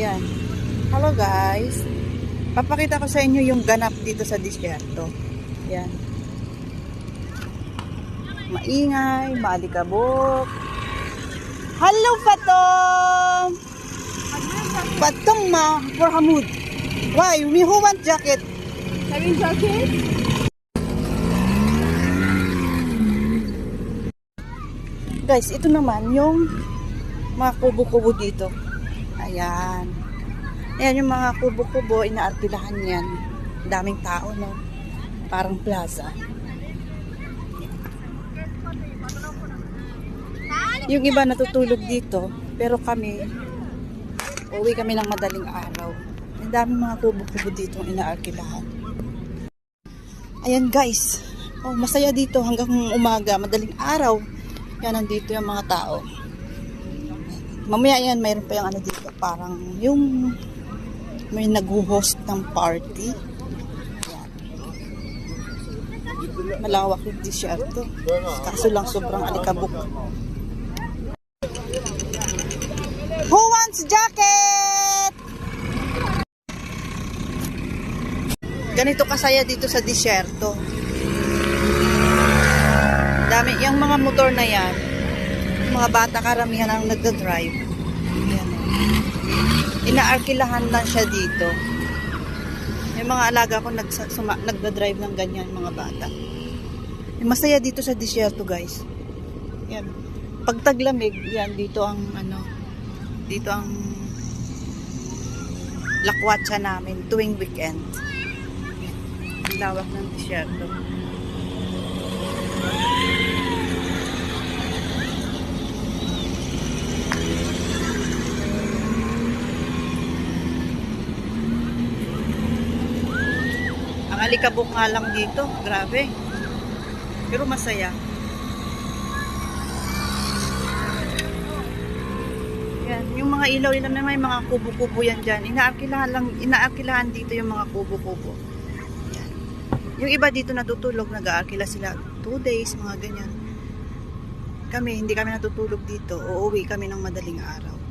Ayan. Hello guys. Papakita ko sa inyo yung ganap dito sa disyerto. Ayan. Maingay, maalikabok. Hello Patong! Patong ma for Hamud. Why? We who want jacket? Having jacket? Guys, ito naman yung mga kubo-kubo dito. Ayan. Ayan yung mga kubo-kubo, inaarkilahan yan. Daming tao, no? Parang plaza. Yung iba natutulog dito, pero kami, uwi kami ng madaling araw. Ang daming mga kubo-kubo dito ang inaarkilahan. Ayan guys, oh, masaya dito hanggang umaga, madaling araw. Yan, nandito yung mga tao. Mamaya yan, mayroon pa yung ano dito, parang yung may nag-host ng party. Yan. Malawak yung disyerto. Kaso lang sobrang alikabok. Who wants jacket? Ganito kasaya dito sa disyerto. Dami, yung mga motor na yan, mga bata karamihan ang nagda-drive. Yan. Inaarkilahan lang siya dito. Yung mga alaga ko nagsa- suma- nagda-drive ng ganyan, mga bata. Masaya dito sa disyerto, guys. Yan. Pag taglamig, yan, dito ang, ano, dito ang lakwatsa namin tuwing weekend. Lawak ng disyerto. Alikabok nga lang dito, grabe. Pero masaya. Yan, yung mga ilaw nila may mga kubo-kubo yan dyan. Inaarkilahan lang, inaarkilahan dito yung mga kubo-kubo. Yung iba dito natutulog, nag-aarkila sila 2 days, mga ganyan. Kami, hindi kami natutulog dito. Uuwi kami ng madaling araw.